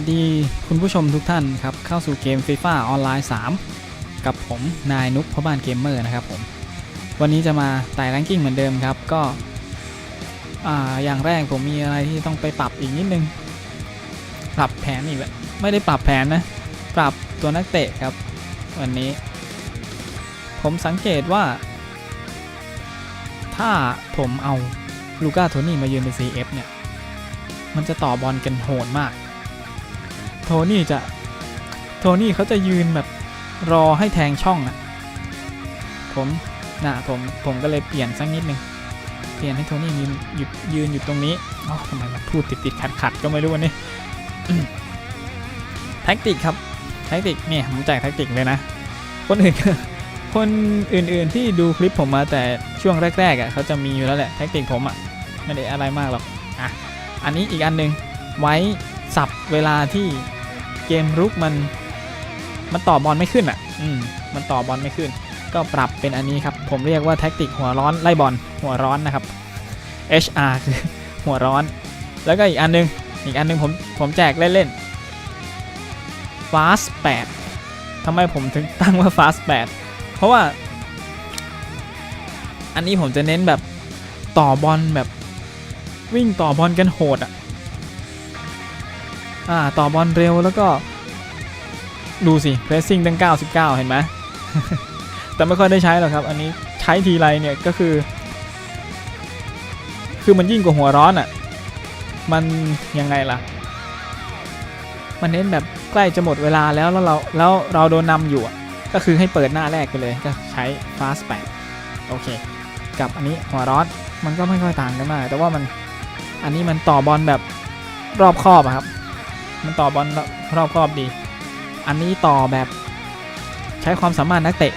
วัสดีคุณผู้ชมทุกท่านครับ เข้าสู่เกม FIFA ออนไลน์ 3 กับผม นายนุกพ่อบ้านเกมเมอร์นะครับผม วันนี้จะมาไต่แรงกิ้งเหมือนเดิมครับ ก็ออย่างแรกผมมีอะไรที่ต้องไปปรับอีกนิดนึง ปรับแผนอีกแล้วไม่ได้ปรับแผนนะ ปรับตัวนักเตะครับ วันนี้ ผมสังเกตว่า ถ้าผมเอาลูก้าโทนี่มายืนเป็น CF เนี่ย มันจะต่อบอลกันโหดมาก โทนี่จะโทนี่เขาจะยืนแบบรอให้แทงช่องอะผมนะผมผมก็เลยเปลี่ยนสักนิดนึงเปลี่ยนให้โทนี่ยืนหยุดยืนอยู่ตรงนี้อ๋อทำไมมันพูดติดติดขัดขัดๆก็ไม่รู้วันนี้แท็กติกครับแท็กติกเนี่ยผมแจกแท็กติกเลยนะ คนอื่นคนอื่นๆที่ดูคลิปผมมาแต่ช่วงแรกๆอะเขาจะมีอยู่แล้วแหละแท็กติกผมอะไม่ได้อะไรมากหรอกอะอันนี้อีกอันหนึงไว้สับเวลาที่ เกมรุกมันมันต่อบอลไม่ขึ้นอะ อืม มันต่อบอลไม่ขึ้น ก็ปรับเป็นอันนี้ครับ ผมเรียกว่าแท็กติกหัวร้อนไล่บอลหัวร้อนนะครับ HR คือหัวร้อน แล้วก็อีกอันหนึง อีกอันหนึงผมผมแจกเล่นๆ Fast 8ทำไมผมถึงตั้งว่า Fast 8 เพราะว่า อันนี้ผมจะเน้นแบบต่อบอลแบบวิ่งต่อบอลกันโหดอะ อ่าต่อบอลเร็วแล้วก็ ดูสิ pressing ตั้ง 99 เห็นไหมแต่ไม่ค่อยได้ใช้หรอกครับ อันนี้ใช้ทีไรเนี่ยก็คือ คือมันยิ่งกว่าหัวร้อนอะ มันยังไงล่ะ มันเน้นแบบใกล้จะหมดเวลาแล้วแล้วเราแล้วเราโดนนำอยู่อะก็คือให้เปิดหน้าแรกไปเลยก็ใช้ fast 8โอเค กับอันนี้หัวร้อนมันก็ไม่ค่อยต่างกันมาก แต่ว่ามันอันนี้มันต่อบอลแบบรอบครอบอะครับ มันต่อบอลรอบครอบดี อันนี้ต่อแบบใช้ความสามารถนักเตะ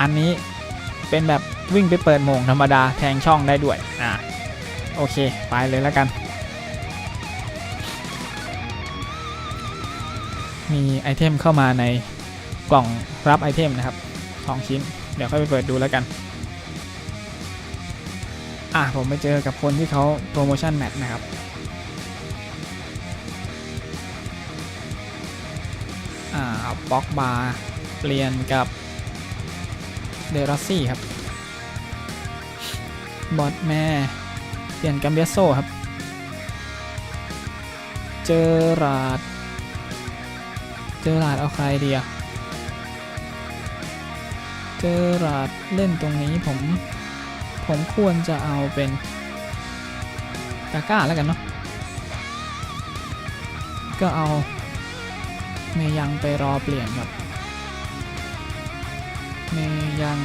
อันนี้เป็นแบบวิ่งไปเปิดโมงธรรมดาแทงช่องได้ด้วย อ่า โอเค ไปเลยแล้วกัน มีไอเทมเข้ามาในกล่องรับไอเทมนะครับสองชิ้น เดี๋ยวค่อยไปเปิดดูแล้วกัน อะผมไปเจอกับคนที่เขาโปรโมชั่นแมตช์นะครับ อ่าบล็อกบาร์เปลี่ยนกับเดรอซี่ครับ บอทแม่เปลี่ยนกัมเบียโซครับ เจอราด เจอราดเอาใครดีอะเจอราดเล่นตรงนี้ผม ผมควรจะเอาเป็นกาก้าแล้วกันเนาะ ก็เอา เมยังไปรอเปลี่ยนครับ เมยัง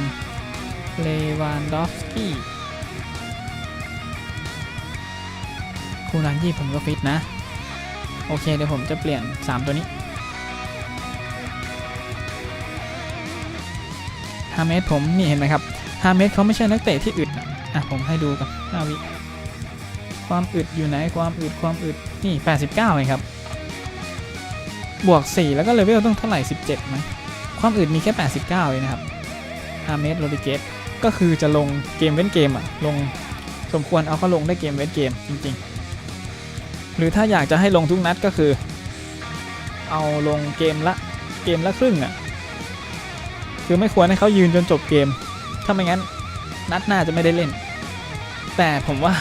เลวานดอฟสกี้คูนันยี่ผมก็ฟิตนะ โอเคเดี๋ยวผมจะเปลี่ยน 3 ตัวนี้ฮาเมสผมนี่เห็นไหมครับฮาเมสเขาไม่ใช่นักเตะที่อึดนะอะผมให้ดูกัน5วิความอึดอยู่ไหนความอึดความอึดนี่ 89เองครับ บวก 4 แล้วก็เลเวลต้องเท่าไหร่ 17ไหมความอึดมีแค่ 89เองนะครับฮาเมสโรดิเกตก็คือจะลงเกมเว้นเกมอะลงสมควรเอาเขาลงได้เกมเว้นเกมจริง ๆ หรือถ้าอยากจะให้ลงทุกนัดก็คือ เอาลงเกมละเกมละครึ่งอะคือไม่ควรให้เขายืนจนจบเกม ถ้าไม่งั้นนัดหน้าจะไม่ได้เล่น แต่ผมว่า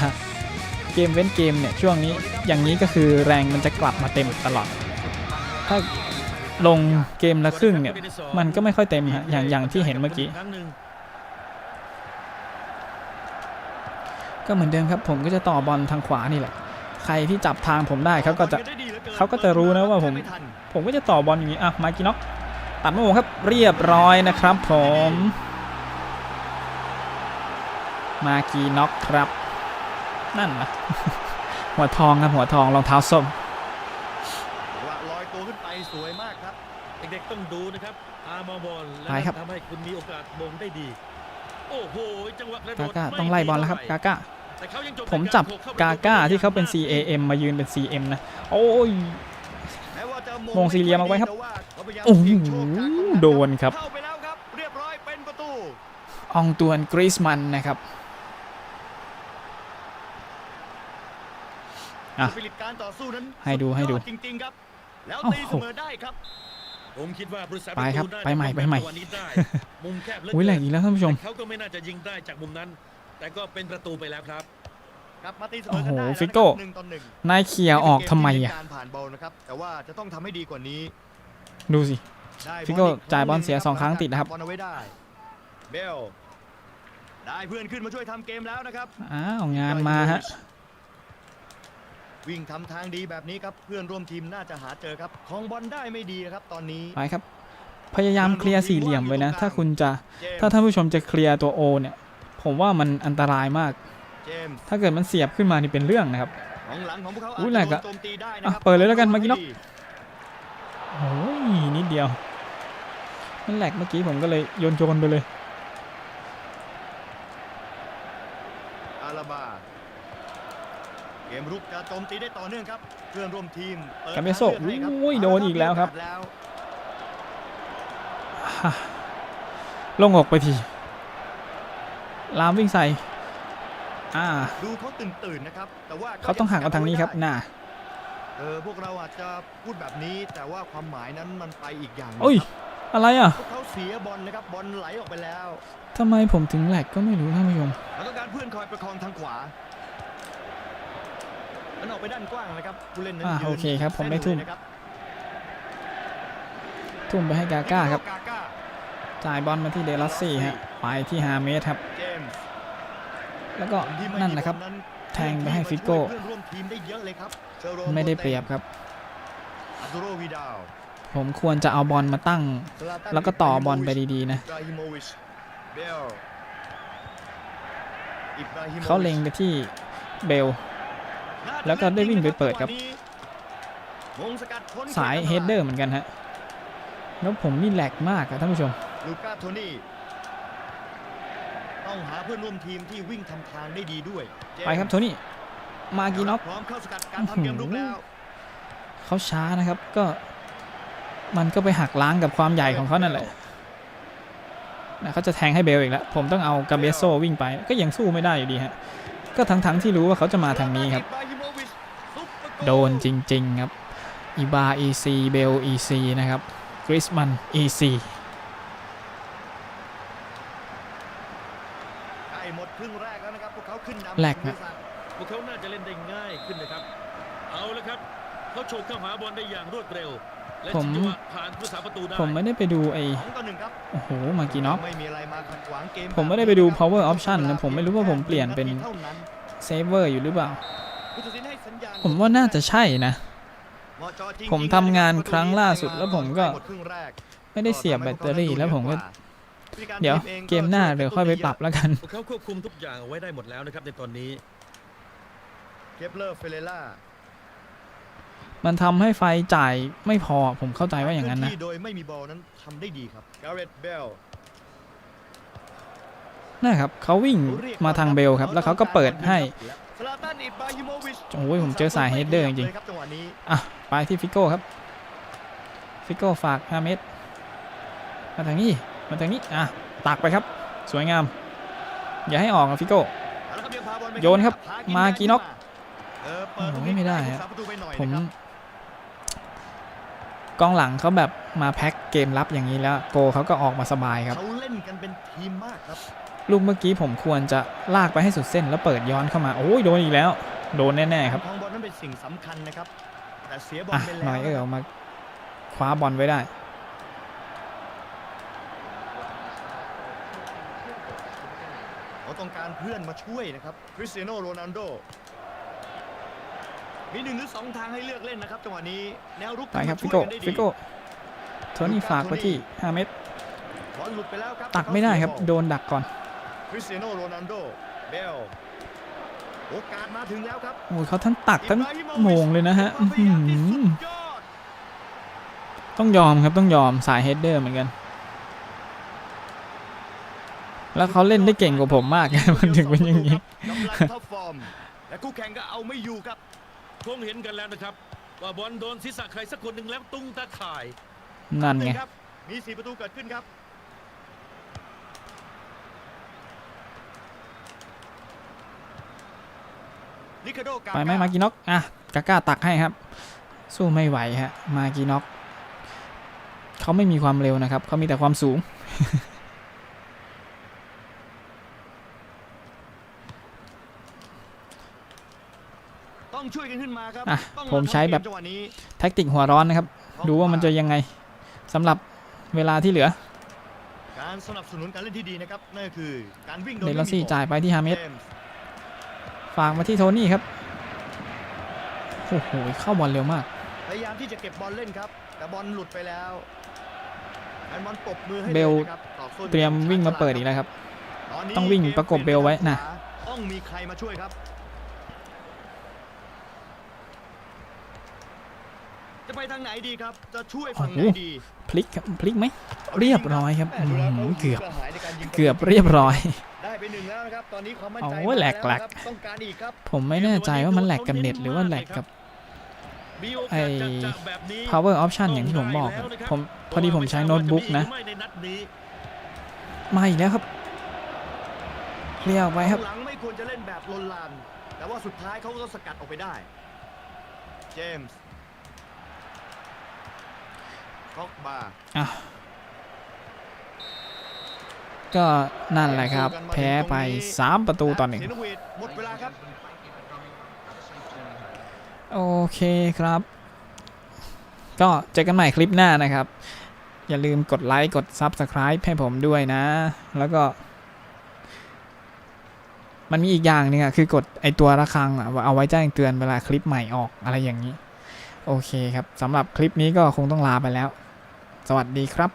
เกมเว้นเกมเนี่ยช่วงนี้อย่างนี้ก็คือแรงมันจะกลับมาเต็มตลอด ถ้าลงเกมละครึ่งเนี่ย มันก็ไม่ค่อยเต็มฮะอย่างอย่างที่เห็นเมื่อกี้ ก็เหมือนเดิมครับ ผมก็จะต่อบอลทางขวานี่แหละ ใครที่จับทางผมได้เขาก็จะเขาก็จะรู้นะว่าผม ผมก็จะต่อบอลอย่างนี้อะมากิน็อกตัดมาโมงครับเรียบร้อยนะครับ ผม มากีน็อกครับ นั่นนะหัวทองครับหัวทองรองเท้าส้ม ว่าลอยตัวขึ้นไปสวยมากครับ เด็กๆ ต้องดูนะครับอามองบอลและไปครับ ทำให้คุณมีโอกาสมงได้ดี โอ้โหจังหวะกระโดกาดก้าม่ต้องไล่บอลแล้วครับดีกาเท่ไหก้าแต่เขายังจผมจับในรโขเข้กาก้าที่เขาเป็นมก CAM มายืนเป็น CM นะโอ้ยแม้ว่าจะมงสี่เหลี่ยมเอาไว้ครับแต่ว่าเขาพยายามโอ้โหเสี่ยงโชคจากกองหลังโดนครับเข้าไปแล้วครับเรียบร้อยเป็นประตู อองตวนกริสมันนะครับ อะสปิริตการต่อสู้นั้นให้ดูให้ดูสุยอจริงๆครับแล้วโอ้โหตีเสมอได้ครับ ผมคิดว่าบริษัทไปครับประตูน่าจะไปใหม่ป้องไปใหม่กันตัวนี้ได้มุมแคบเหลืออุ้ยแหลเกิกนอีกแล้วท่านผู้ชมแต่เขาก็ไม่น่าจะยิงได้จากมุมนั้น แต่ก็เป็นประตูไปแล้วครับกลับมาตีเสมอกันได้โอ้โหแล้วฟิโก้นะครับหนึ่งต่อหนึ่งนายเขี่ยออกทำไมนี่อะเป็นเกที่มีการผ่านบอลนะครับแต่ว่าจะต้องทำให้ดีกว่านี้ ดูสิได้ฟิโก้บอลอีจ่ายบอลเสียครั้สองครั้งติดนะครับบอลเอาไว้ได้เบลได้เพื่อนขึ้นมาช่วยทำเกมแล้วนะครับอ้าวงานมาฮะ วิ่งทำทางดีแบบนี้ครับเพื่อนร่วมทีมน่าจะหาเจอครับของบอลได้ไม่ดีนะครับตอนนี้ไปครับ พยายามเคลียร์สี่เหลี่ยมไว้นะ ถ้าคุณจะเจมส์ถ้าท่านผู้ชมจะเคลียร์ตัวโอเนี่ย ผมว่ามันอันตรายมากเจมส์ถ้าเกิดมันเสียบขึ้นมานี่เป็นเรื่องนะครับของหลังของพวกเขาอุ๊อาจยแหลจะกอะโดนโจมตีได้นะครับอะเปิดเลยแล้วกันเมื่อกี้เนอะดีโอ้ยนิดเดียว มันแหลกเมื่อกี้ผมก็เลยโยนโจนไปเลย อาลาบา เกม รุกจะโจมตีได้ต่อเนื่องครับเพื่อนร่วมทีมปิดกาเบโซ่ทางเลือกให้ครับอุ้ยโดนอีกแล้วครับเาะมีโอกาสแล้วลงออกไปทีลามวิ่งใส่อ่าดูเขาตื่นตื่นๆนะครับแต่ว่าเขาต้องหักมาทางนี้ครับน่าเออพวกเราอาจจะพูดแบบนี้แต่ว่าความหมายนั้นมันไปอีกอย่างหนึ่งโอ้ยครับอะไรอะพวกเขาเสียบอลนะครับบอลไหลออกไปแล้วทำไมผมถึงแหลกก็ไม่รู้ท่านผู้ชมเราต้องการเพื่อนคอยประคองทางขวา มันออกไปด้านกว้างนะครับผู้เล่นนั้นอ่ายืนโอเคครับผมไม่เส้นทุ่มเลยนะครับทุ่มไปให้กาก้าครับกาก้าจ่ายบอลมาที่เดลัสซี่ฮะไปที่ฮาเมสครับ เจมส์แล้วก็คนที่ไม่นั่นมีแหละครับอลแทงไปให้ฟิโก้ เพื่อนร่วมทีมได้เยอะเลยครับเชโรไม่ได้เปรียบครับ อัตุโรวิดาลผมควรจะเอาบอลมาตั้ง ซาตันแล้วก็ต่อบอลไปดีๆนะอิบราฮิโมวิชเบลอิบราฮิโมวิชเขาเล็งไปที่เบล แล้วก็ได้วิ่งไปเปิดครับวงสกัดพ้นสายเฮดเดอร์เหมือนกันฮะ แล้วผมนี่แหลกมากอะท่านผู้ชม ลูก้าโทนี่ ต้องหาเพื่อนร่วมทีมที่วิ่งทำทางได้ดีด้วยเจมส์ไปครับโทนี่ มากีน็อกพร้อมเข้าสกัดการทำเกมรุกแล้วเขาช้านะครับก็ มันก็ไปหักล้างกับความใหญ่ของเขานั่นแหละนะเขาจะแทงให้เบลอีกแล้ว ผมต้องเอากาเบโซวิ่งไป ก็ยังสู้ไม่ได้อยู่ดีฮะ ก็ทั้งๆที่รู้ว่าเขาจะมาทางนี้ครับอิบราฮิ โมวิชซุปเปอร์โกลโดนจริง ๆ ครับอีบา EC เบล EC นะครับกริสมัน EC ใกล้หมดครึ่งแรกแล้วนะครับพวกเขาขึ้นนำแหลกนะพวกเขาน่าจะเล่นได้ง่ายขึ้นนะครับ เอาละครับเขาโฉบเข้าหาบอลได้อย่างรวดเร็ว และผมจังหวะผ่านผู้สาประตูได้ผมไม่ได้ไปดูไอ้สองต่อหนึ่งครับโอ้โหมากีน็อกไม่มีอะไรมาขัดขวางเกมผมไม่ได้ไปดู power option นะผมไม่รู้ว่าผมเปลี่ยนเป็นเท่านั้นเซฟเวอร์อยู่หรือเปล่า ผู้ตัดสินให้สัญญาณผมว่าน่าจะใช่นะเหมาะเจาะจริงๆผมทำงานครั้งล่าสุดแล้วผมก็หมดครึ่งแรกไม่ได้เสียบแบตเตอรี่แล้วผมก็ผู้จัการเดี๋ยวทีองเกมหน้าเดี๋ยวค่อยไปปรับแล้วกันพวกเขาควบคุมทุกอย่างเอาไว้ได้หมดแล้วนะครับในตอนนี้เคปเลอร์เฟเรล่ามันทำให้ไฟจ่ายไม่พอผมเข้าใจว่าอย่างนั้นนะที่โดยไม่มีบอลนั้นทำได้ดีครับการ์เรตเบลนะครับเขาวิ่งมาทางเบลครับ แล้วเขาก็เปิดให้ ซลาตันอิบราฮิโมวิชโอ้ยผมเจอสายเฮดเดอร์จริงลยครับจังหวะนี้อะไปที่ฟิโก้ครับฟิโก้ฝาก5เมตรมาทางนี้มาทางนี้อะตักไปครับ สวยงาม อย่าให้ออกนะฟิโก้เอาละครับยังพาบอลไปโยนครับพมากีน็อกเออเปิดตรงโอ้นี้ยไม่ได้ให้ฮะผู้สาประตูไปหน่อยผมนะครับกองหลังเขาแบบมาแพ็คเกมรับอย่างนี้แล้ว โกเขาก็ออกมาสบายครับเขาเล่นกันเป็นทีมมากครับ ลูกเมื่อกี้ผมควรจะลากไปให้สุดเส้นแล้วเปิดย้อนเข้ามา โอ้ยโดนอีกแล้ว โดนแน่ๆครับทองบอลนั้นเป็นสิ่งสำคัญนะครับ แต่เสียบอลอะไปหน่แล้อยวเออเอามาคว้าบอลไว้ได้ เขาต้องการเพื่อนมาช่วยนะครับ คริสเตียโนโรนัลโด มีหนึ่งหรือสองทางให้เลือกเล่นนะครับจังหวะนี้แนวรุกไปครับทำฟิมาช่โก้วยนได้ดีฟิโก้โทนี่ฝากไปที่5เมตรบอลหลุดไปแล้วครับตักไม่ได้ครับเขาเสียโดนดักก่อน คริสเตียโนโรนัลโดเบลโอกาสมาถึงแล้วครับโอ้ยเขาทั้งตักทั้งอิบราฮิโวิชโมงเลยนะฮะความพยายามที่สุดอื้อหือยอดต้องยอมครับต้องยอมสายเฮดเดอร์เหมือนกัน แล้วเขาเล่นได้เก่งกว่าผมมากมันถึงเป็นอย่างนี้กำลังท็อปฟอร์มและคู่แข่งก็เอาไม่อยู่ครับคงเห็นกันแล้วนะครับ ว่าบอลโดนศีรษะใครสักคนหนึ่งแล้วตุ้งตาข่ายนั่นไงครับมีสี่ประตูเกิดขึ้นครับ ลิคาโดกา ไปไหมมากิน็อกอะกาก้าตักให้ครับ สู้ไม่ไหวฮะมากีน็อกเขาไม่มีความเร็วนะครับเขามีแต่ความสูงต้องช่วยกันขึ้นมาครับอะต้องผมใช้แบบทำเกจังหวะนี้แท็กติกหัวร้อนนะครับ ดูว่ามันจะยังไงสำหรับเวลาที่เหลือ การสนับสนุนการเล่นที่ดีนะครับนั่นก็คือการวิ่งโดยเดลไม่ซี่มีจ่ายไปที่ฮาเมสเจมส์ ฝากมาที่โทนี่ครับโอ้โหเข้าบอลเร็วมาก พยายามที่จะเก็บบอลเล่นครับ แต่บอลหลุดไปแล้วแฟนบอลปรบมือให้เบลยนะครับต่อสู้เตรียมวิ่งมาเปิดอีกแล้วครับต้องวิ่งประกบเบลไว้น่ะต้องมีใครมาช่วยครับ จะไปทางไหนดีครับ จะช่วยฝั่งไหนโอ้โหดีพลิกครับพลิกไหมเรียบร้อยครับแม่ดูแล้วอืเขามเกือบกระหายในการยิงเกือบเรียบร้อยได้ไปหนึ่ง แล้วนะครับตอนนี้ความมั่นใจโอ้ยแหลกมาแหลกครับต้องการอีกครับผมไม่แน่ใจว่ามันแหลกกับเน็ตหรือว่าแหลกกับมีโอกาสไอ้จะๆแบบนี้ power option อย่างที่ผมบอกครับผมพอดีผมใช้โน้ตบุ๊กนะว่าจมีหรือไม่ในนัดนี้มาอีกแล้วครับเรียกไปครับหลังไม่ควรจะเล่นแบบลนลานแต่ว่าสุดท้ายเขาก็สกัดออกไปได้เจมส์ค็อกบาอะ ก็นั่นแหละครับ แพ้ไป 3 ประตูต่อหนึ่งเสียงนกหวีดหมดเวลาครับโอเคครับ ก็เจอกันใหม่คลิปหน้านะครับ อย่าลืมกดไลค์ กด Subscribe ให้ผมด้วยนะ แล้วก็ มันมีอีกอย่างหนึงอะคือกดไอตัวระฆังอะเอาไว้แจ้งเตือนเวลาคลิปใหม่ออกอะไรอย่างนี้ โอเคครับสำหรับคลิปนี้ก็คงต้องลาไปแล้ว สวัสดีครับ